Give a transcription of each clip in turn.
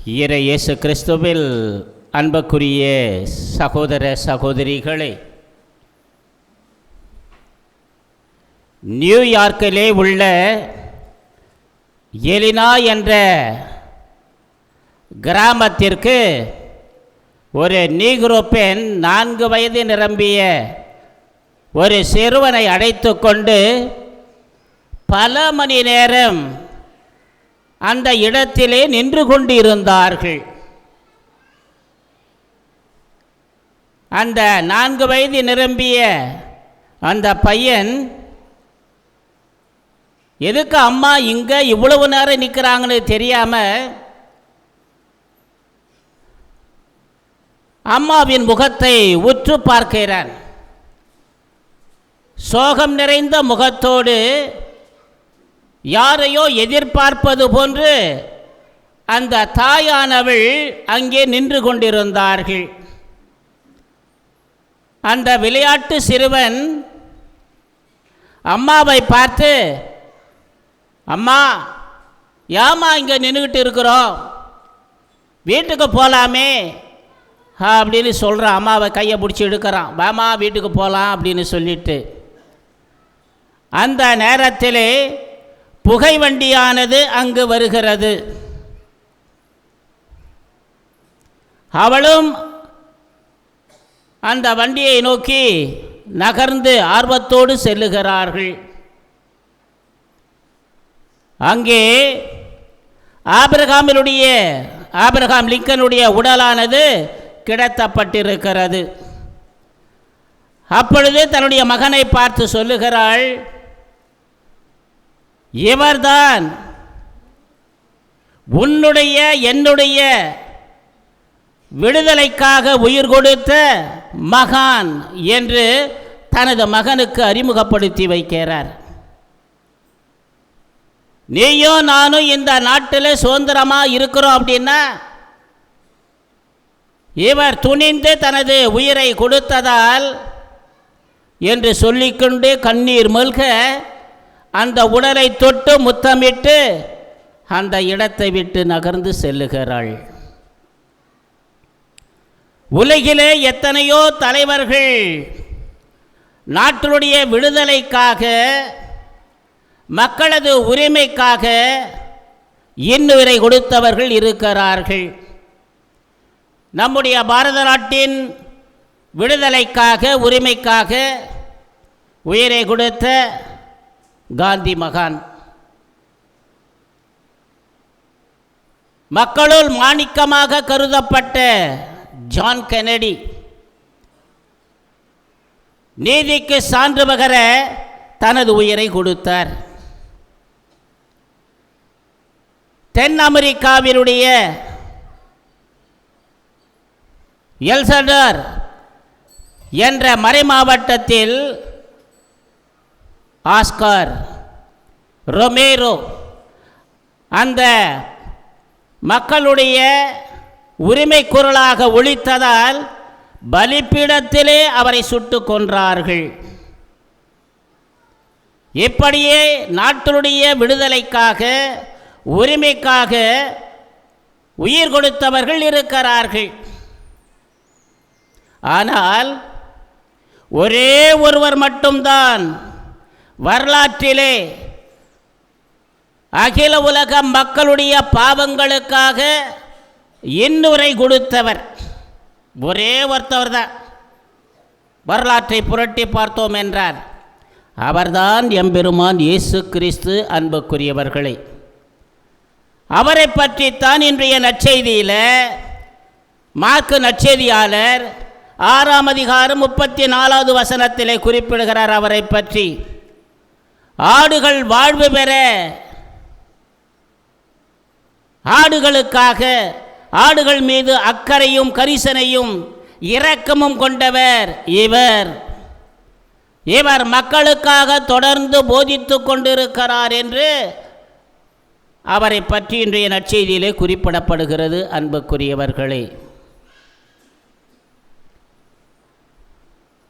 இறை இயேசு கிறிஸ்துவில் அன்புக்குரிய சகோதர சகோதரிகளே நியூயார்க்கிலே உள்ள எலினா என்ற கிராமத்திற்கு ஒரு நீக்ரோ பெண் நான்கு வயது நிரம்பிய ஒரு சிறுவனை அழைத்து கொண்டு பல மணி நேரம் அந்த இடத்திலே நின்று கொண்டிருந்தார்கள். அந்த நான்கு வயது நிரம்பிய அந்த பையன் எதுக்கு அம்மா இங்கே இவ்வளவு நேரம் நிற்கிறாங்கன்னு தெரியாமல் அம்மாவின் முகத்தை உற்று பார்க்கிறான். சோகம் நிறைந்த முகத்தோடு யாரையோ எதிர்பார்ப்பது போன்று அந்த தாயானவள் அங்கே நின்று கொண்டிருந்தார்கள். அந்த விளையாட்டு சிறுவன் அம்மாவை பார்த்து அம்மா ஏமா இங்கே நின்றுக்கிட்டு இருக்கிறோம் வீட்டுக்கு போகலாமே அப்படின்னு சொல்கிறான் அம்மாவை கையை பிடிச்சி எடுக்கிறான் வாமா வீட்டுக்கு போகலாம் அப்படின்னு சொல்லிட்டு. அந்த நேரத்திலே புகை வண்டியானது அங்கு வருகிறது. அவளும் அந்த வண்டியை நோக்கி நகர்ந்து ஆர்வத்தோடு செல்லுகிறார்கள். அங்கே ஆபிரகாமினுடைய ஆபிரகாம் லிங்கனுடைய உடலானது கிடத்தப்பட்டிருக்கிறது. அப்பொழுது தன்னுடைய மகனை பார்த்து சொல்லுகிறாள் இவர்தான் உன்னுடைய என்னுடைய விடுதலைக்காக உயிர் கொடுத்த மகான் என்று தனது மகனுக்கு அறிமுகப்படுத்தி வைக்கிறார். நீயும் நானும் இந்த நாட்டில் சுதந்திரமாக இருக்கிறோம் அப்படின்னா இவர் துணிந்து தனது உயிரை கொடுத்ததால் என்று சொல்லிக்கொண்டு கண்ணீர் மல்க அந்த உடலை தொட்டு முத்தமிட்டு அந்த இடத்தை விட்டு நகர்ந்து செல்லுகிறாள். உலகிலே எத்தனையோ தலைவர்கள் நாட்டினுடைய விடுதலைக்காக மக்களது உரிமைக்காக இன்னுயிரை கொடுத்தவர்கள் இருக்கிறார்கள். நம்முடைய பாரத நாட்டின் விடுதலைக்காக உரிமைக்காக உயிரை கொடுத்த காந்தி மகான். மக்களுள் மாணிக்கமாக கருதப்பட்ட ஜான் கெனடி. நீதிக்கு சான்று பகர தனது உயிரை கொடுத்தார். தென் அமெரிக்காவினுடைய எல்சடர் என்ற மறைமாவட்டத்தில் ஆஸ்கார் ரொமேரோ அந்த மக்களுடைய உரிமை குரலாக ஒழித்ததால் பலிப்பீடத்திலே அவரை சுட்டு கொன்றார்கள். இப்படியே நாட்டினுடைய விடுதலைக்காக உரிமைக்காக உயிர் கொடுத்தவர்கள் இருக்கிறார்கள். ஆனால் ஒரே ஒருவர் மட்டும்தான் வரலாற்றிலே அகில உலக மக்களுடைய பாவங்களுக்காக இன்னுரை கொடுத்தவர். ஒரே ஒருத்தவர் தான். வரலாற்றை புரட்டி பார்த்தோம் என்றார். அவர்தான் எம்பெருமான் இயேசு கிறிஸ்து அன்புக்குரியவர்களே. அவரை பற்றித்தான் இன்றைய நற்செய்தியில் மார்க்கு நற்செய்தியாளர் ஆறாம் அதிகாரம் முப்பத்தி நாலாவது வசனத்திலே குறிப்பிடுகிறார் அவரை பற்றி. ஆடுகள் வாழ்வு பெற. ஆடுகளுக்காக ஆடுகள் மீது அக்கறையும் கரிசனையும் இரக்கமும் கொண்டவர் இவர். இவர் மக்களுக்காக தொடர்ந்து போதித்து கொண்டிருக்கிறார் என்று அவரை பற்றி இன்றைய நற்செய்தியிலே குறிப்பிடப்படுகிறது அன்புக்குரியவர்களே.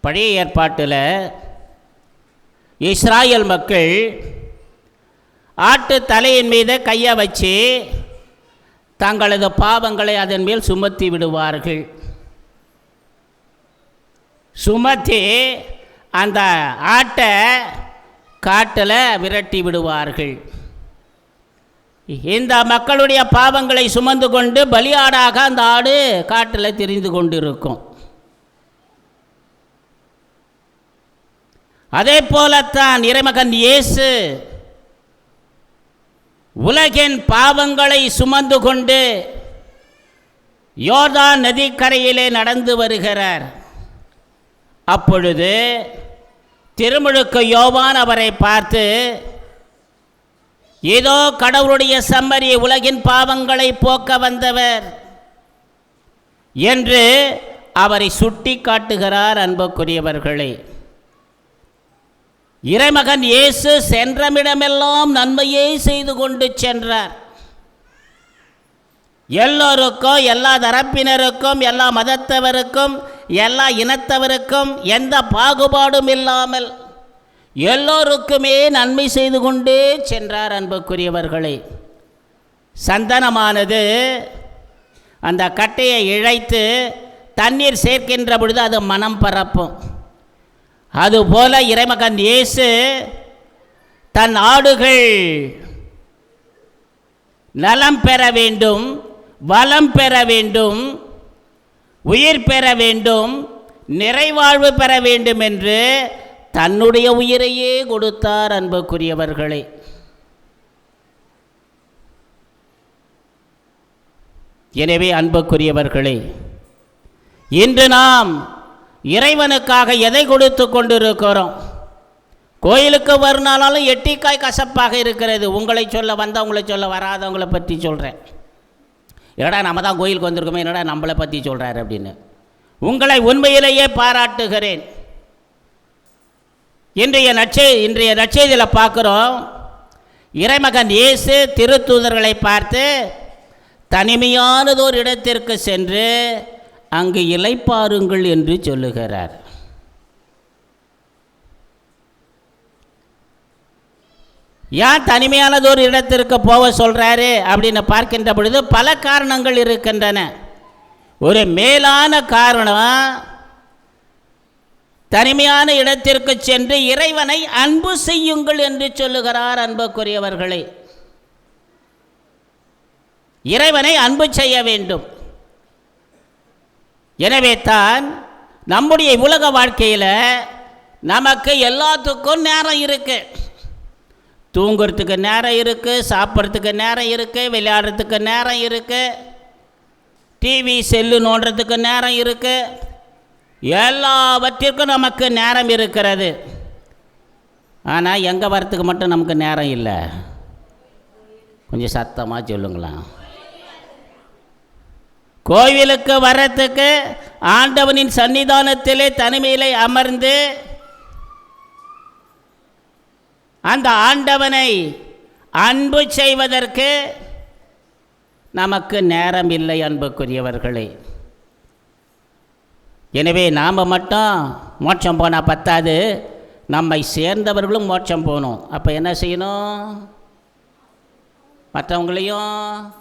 பழைய ஏற்பாட்டில் இஸ்ராயல் மக்கள் ஆட்டு தலையின் மீது கையை வச்சு தங்களது பாவங்களை அதன் மேல் சுமத்தி விடுவார்கள். சுமத்தி அந்த ஆட்டை காட்டில் விரட்டி விடுவார்கள். இந்த மக்களுடைய பாவங்களை சுமந்து கொண்டு பலியாடாக அந்த ஆடு காட்டில் தெரிந்து கொண்டிருக்கும். அதே போலத்தான் இறைமகன் இயேசு உலகின் பாவங்களை சுமந்து கொண்டு யோதா நதிக்கரையிலே நடந்து வருகிறார். அப்பொழுது திருமுழுக்கு யோவான் அவரை பார்த்து ஏதோ கடவுளுடைய சம்மரி உலகின் பாவங்களை போக்க வந்தவர் என்று அவரை சுட்டி காட்டுகிறார் அன்புக்குரியவர்களே. இறைமகன் இயேசு சென்றமிடமெல்லாம் நன்மையே செய்து கொண்டு சென்றார். எல்லோருக்கும் எல்லா தரப்பினருக்கும் எல்லா மதத்தவருக்கும் எல்லா இனத்தவருக்கும் எந்த பாகுபாடும் இல்லாமல் எல்லோருக்குமே நன்மை செய்து கொண்டே சென்றார் அன்புக்குரியவர்களே. சந்தனமானது அந்த கட்டையை இழைத்து தண்ணீர் சேர்க்கின்ற பொழுது அது மனம் பரப்பும். அதுபோல இறைமகன் இயேசு தன் ஆடுகள் நலம் பெற வேண்டும் வளம் பெற வேண்டும் உயிர் பெற வேண்டும் நிறைவாழ்வு பெற வேண்டும் என்று தன்னுடைய உயிரையே கொடுத்தார் அன்புக்குரியவர்களே. எனவே அன்புக்குரியவர்களே இன்று நாம் இறைவனுக்காக எதை கொடுத்து கொண்டிருக்கிறோம்? கோயிலுக்கு வரனாலும் எட்டிக்காய் கசப்பாக இருக்கிறது. உங்களை சொல்ல வந்தவங்களை சொல்ல வராதவங்களை பற்றி சொல்கிறேன் என்னடா நம்ம தான் கோயிலுக்கு வந்திருக்கோமே என்னடா நம்மளை பற்றி சொல்கிறாரு அப்படின்னு. உங்களை உண்மையிலேயே பாராட்டுகிறேன். இன்றைய நற்செய் இன்றைய நற்செய்தியில் பார்க்குறோம். இறைமகன் இயேசு திருத்தூதர்களை பார்த்து தனிமையானதோர் இடத்திற்கு சென்று அங்கு இலைப்பாருங்கள் என்று சொல்லுகிறார். ஏன் தனிமையானதொரு இடத்திற்கு போக சொல்கிறாரு அப்படின்னு பார்க்கின்ற பொழுது பல காரணங்கள் இருக்கின்றன. ஒரு மேலான காரணம் தனிமையான இடத்திற்கு சென்று இறைவனை அன்பு செய்யுங்கள் என்று சொல்லுகிறார் அன்புக்குரியவர்களை. இறைவனை அன்பு செய்ய வேண்டும். எனவே தான் நம்முடைய உலக வாழ்க்கையில் நமக்கு எல்லாத்துக்கும் நேரம் இருக்கு. தூங்குறதுக்கு நேரம் இருக்குது சாப்பிட்றதுக்கு நேரம் இருக்குது விளையாடுறதுக்கு நேரம் இருக்குது டிவி செல்லு நோண்டுறதுக்கு நேரம் இருக்குது எல்லாவற்றிற்கும் நமக்கு நேரம் இருக்கிறது. ஆனால் எங்கே வரத்துக்கு மட்டும் நமக்கு நேரம் இல்லை. கொஞ்சம் சத்தமாக சொல்லுங்களேன். கோவிலுக்கு வர்றதுக்கு ஆண்டவனின் சன்னிதானத்திலே தனிமையிலே அமர்ந்து அந்த ஆண்டவனை அன்பு செய்வதற்கு நமக்கு நேரம் இல்லை அன்புக்குரியவர்களே. எனவே நாம் மட்டும் மோட்சம் போனால் பத்தாது. நம்மை சேர்ந்தவர்களும் மோட்சம் போகணும். அப்போ என்ன செய்யணும்? மற்றவங்களையும்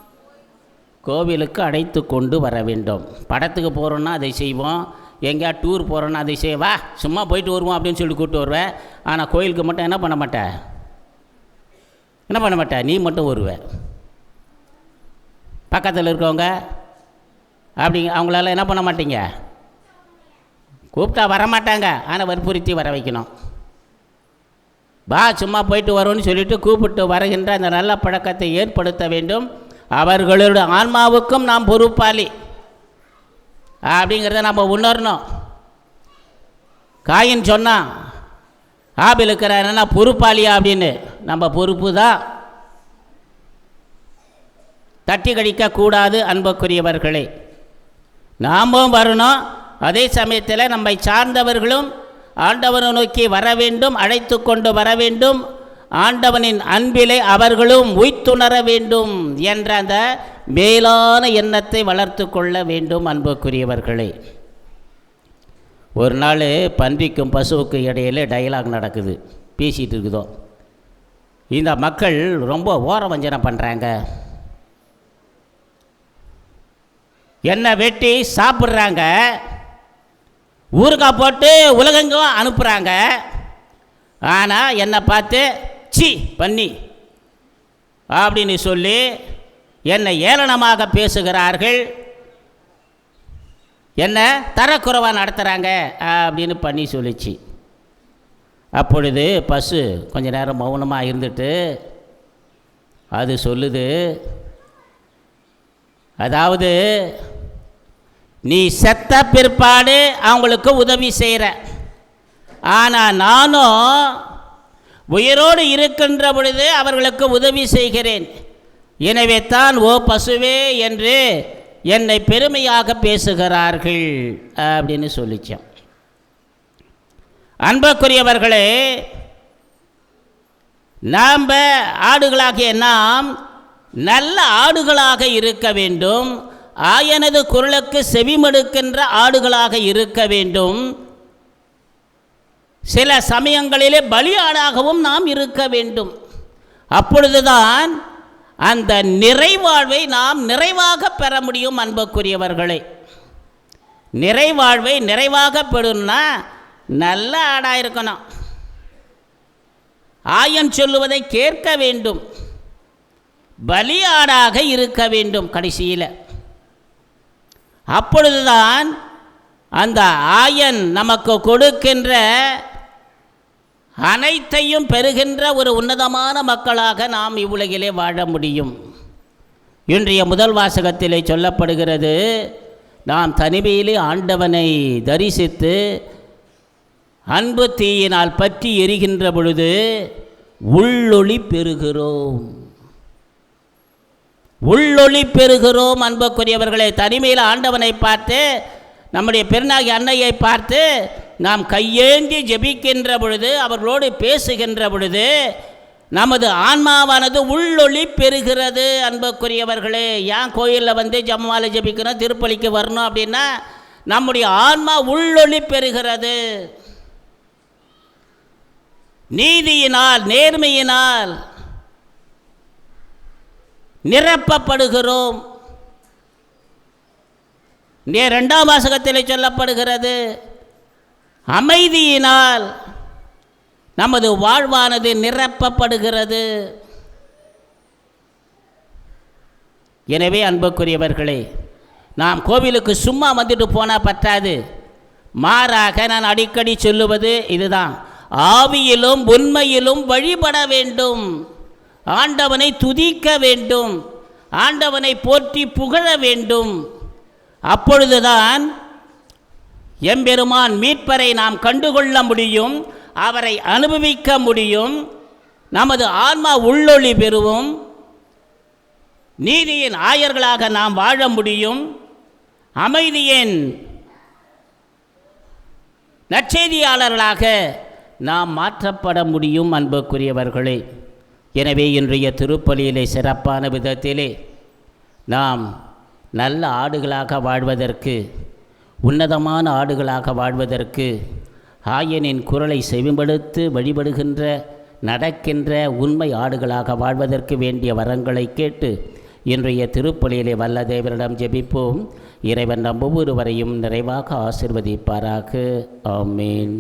கோவிலுக்கு அழைத்து கொண்டு வர வேண்டும். படத்துக்கு போகிறோன்னா அதை செய்வோம். எங்கேயா டூர் போகிறோன்னா அதை செய்ய வா சும்மா போயிட்டு வருவோம் அப்படின்னு சொல்லி கூப்பிட்டு வருவேன் ஆனால் கோயிலுக்கு மட்டும் என்ன பண்ண மாட்டேன் என்ன பண்ண மாட்டேன் நீ மட்டும் வருவ. பக்கத்தில் இருக்கவங்க அப்படி அவங்களால என்ன பண்ண மாட்டீங்க? கூப்பிட்டா வர மாட்டாங்க ஆனால் வற்புறுத்தி வர வைக்கணும். வா சும்மா போயிட்டு வரோன்னு சொல்லிவிட்டு கூப்பிட்டு வருகின்ற அந்த நல்ல பழக்கத்தை ஏற்படுத்த வேண்டும். அவர்களுடைய ஆன்மாவுக்கும் நாம் பொறுப்பாளி. அப்படிங்கிறத நம்ம உணரணும். காயின் சொன்னான் ஆபில் என்னென்னா பொறுப்பாளியா அப்படின்னு. நம்ம பொறுப்பு தான் தட்டி கழிக்கக்கூடாது அன்புக்குரியவர்களே. நாமும் வரணும். அதே சமயத்தில் நம்மை சார்ந்தவர்களும் ஆண்டவரை நோக்கி வர வேண்டும் அழைத்து கொண்டு வர வேண்டும். ஆண்டவனின் அன்பிலே அவர்களும் உய்த்துணர வேண்டும் என்ற அந்த மேலான எண்ணத்தை வளர்த்து கொள்ள வேண்டும் அன்புக்குரியவர்களே. ஒரு நாள் பன்றிக்கும் பசுவுக்கு இடையில் டயலாக் நடக்குது. பேசிகிட்டு இருக்குதோ. இந்த மக்கள் ரொம்ப ஓர வஞ்சனை பண்ணுறாங்க என்னை வெட்டி சாப்பிட்றாங்க. ஊறுகாய் போட்டு உலகெங்கும் அனுப்புகிறாங்க ஆனால் என்னை பார்த்து சி பண்ணி அப்படின்னு சொல்லி என்னை ஏளனமாக பேசுகிறார்கள். என்ன தரக்குறைவாக நடத்துகிறாங்க அப்படின்னு பண்ணி சொல்லிச்சு. அப்பொழுது பசு கொஞ்ச நேரம் மௌனமாக இருந்துட்டு அது சொல்லுது அதாவது நீ செத்த பிற்பாடு அவங்களுக்கு உதவி செய்கிற ஆனால் நானும் உயிரோடு இருக்கின்ற பொழுது அவர்களுக்கு உதவி செய்கிறேன். எனவே தான் ஓ பசுவே என்று என்னை பெருமையாக பேசுகிறார்கள் அப்படின்னு சொல்லிச்சோம் அன்புக்குரியவர்களே நாம் ஆடுகளாகிய நாம் நல்ல ஆடுகளாக இருக்க வேண்டும். ஆயனது குரலுக்கு செவிமடுக்கின்ற ஆடுகளாக இருக்க வேண்டும். சில சமயங்களிலே பலியாடாகவும் நாம் இருக்க வேண்டும். அப்பொழுதுதான் அந்த நிறைவாழ்வை நாம் நிறைவாக பெற முடியும் அன்புக்குரியவர்களே. நிறைவாழ்வை நிறைவாக பெறும்னா நல்ல ஆடாக இருக்கணும். ஆயன் சொல்லுவதை கேட்க வேண்டும். பலியாடாக இருக்க வேண்டும் கடைசியில். அப்பொழுதுதான் அந்த ஆயன் நமக்கு கொடுக்கின்ற அனைத்தையும் பெறுகின்ற ஒரு உன்னதமான மக்களாக நாம் இவ்வுலகிலே வாழ முடியும். இன்றைய முதல் வாசகத்திலே சொல்லப்படுகிறது நாம் தனிமையிலே ஆண்டவனை தரிசித்து அன்பு தீயினால் பற்றி எரிகின்ற பொழுது உள்ளொளி பெறுகிறோம். உள்ளொளி பெறுகிறோம் அன்புக்குரியவர்களை தனிமையில் ஆண்டவனை பார்த்து நம்முடைய பெருநாகி அன்னையை பார்த்து நாம் கையேந்தி ஜெபிக்கின்ற பொழுது அவர்களோடு பேசுகின்ற பொழுது நமது ஆன்மாவானது உள்ளொளி பெறுகிறது அன்புக்குரியவர்களே. ஏன் கோயிலில் வந்து ஜம்மால ஜெபிக்கணும் திருப்பலிக்கு வரணும் அப்படின்னா நம்முடைய ஆன்மா உள்ளொளி பெறுகிறது. நீதியினால் நேர்மையினால் நிரப்பப்படுகிறோம். நே ரெண்டாம் வாசகத்தில் சொல்லப்படுகிறது அமைதியினால் நமது வாழ்வானது நிரப்பப்படுகிறது. எனவே அன்புக்குரியவர்களே நாம் கோவிலுக்கு சும்மா வந்துட்டு போனால் பற்றாது மாறாக நான் அடிக்கடி சொல்லுவது இதுதான். ஆவியிலும் உண்மையிலும் வழிபட வேண்டும். ஆண்டவனை துதிக்க வேண்டும். ஆண்டவனை போற்றி புகழ வேண்டும். அப்பொழுதுதான் எம்பெருமான் மீட்பரை நாம் கண்டுகொள்ள முடியும் அவரை அனுபவிக்க முடியும். நமது ஆன்மா உள்ளொளி பெறுவோம். நீதியின் ஆயர்களாக நாம் வாழ முடியும். அமைதியின் நற்செய்தியாளர்களாக நாம் மாற்றப்பட முடியும் அன்புக்குரியவர்களே. எனவே இன்றைய திருப்பலியிலே சிறப்பான விதத்திலே நாம் நல்ல ஆடுகளாக வாழ்வதற்கு உன்னதமான ஆடுகளாக வாழ்வதற்கு ஆயனின் குரலை செவிமடுத்து வழிபடுகின்ற நடக்கின்ற உண்மை ஆடுகளாக வாழ்வதற்கு வேண்டிய வரங்களை கேட்டு இன்றைய திருப்பலியிலே வல்ல தேவரிடம் ஜெபிப்போம். இறைவன் நம் ஒவ்வொருவரையும் நிறைவாக ஆசிர்வதிப்பாராக. ஆமீன்.